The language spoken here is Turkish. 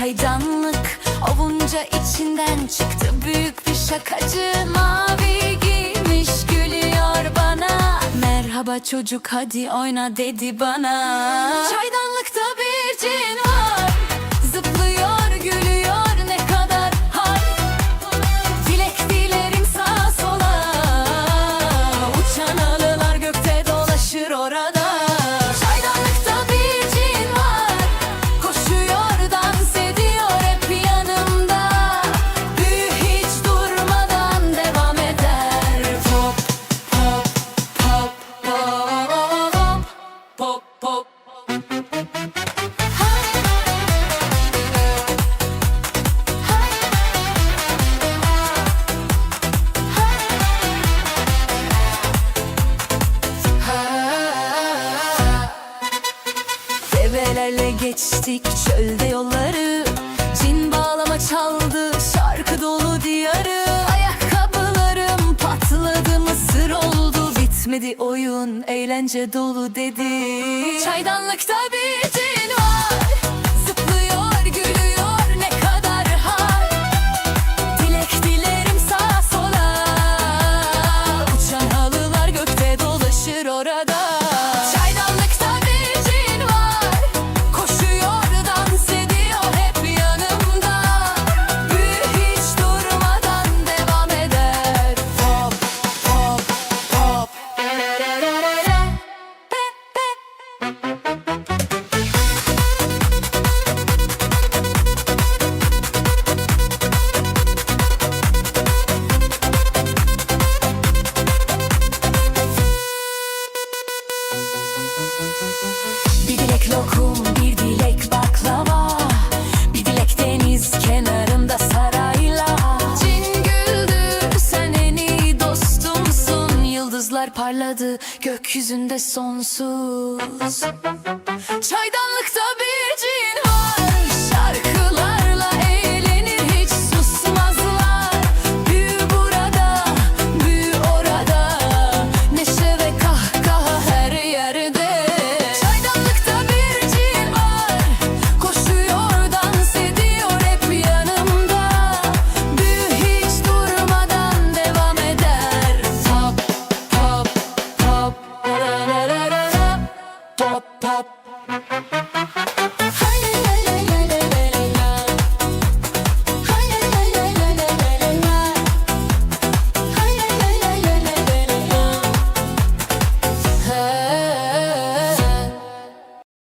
çaydanlık Ovunca içinden çıktı. Büyük bir şakacı Mavi giymiş gülüyor bana. Merhaba çocuk hadi oyna dedi bana. Çaydanlıkta Develerle geçtik çölde yolları. Cin bağlama çaldı şarkı dolu diyarı. Ayakkabılarım patladı mısır oldu. Bitmedi oyun eğlence dolu dedi. Çaydanlıkta bir Bir dilek lokum, bir dilek baklava. Bir dilek deniz kenarında sarayla. Cin güldü, sen en iyi dostumsun. Yıldızlar parladı, gökyüzünde sonsuz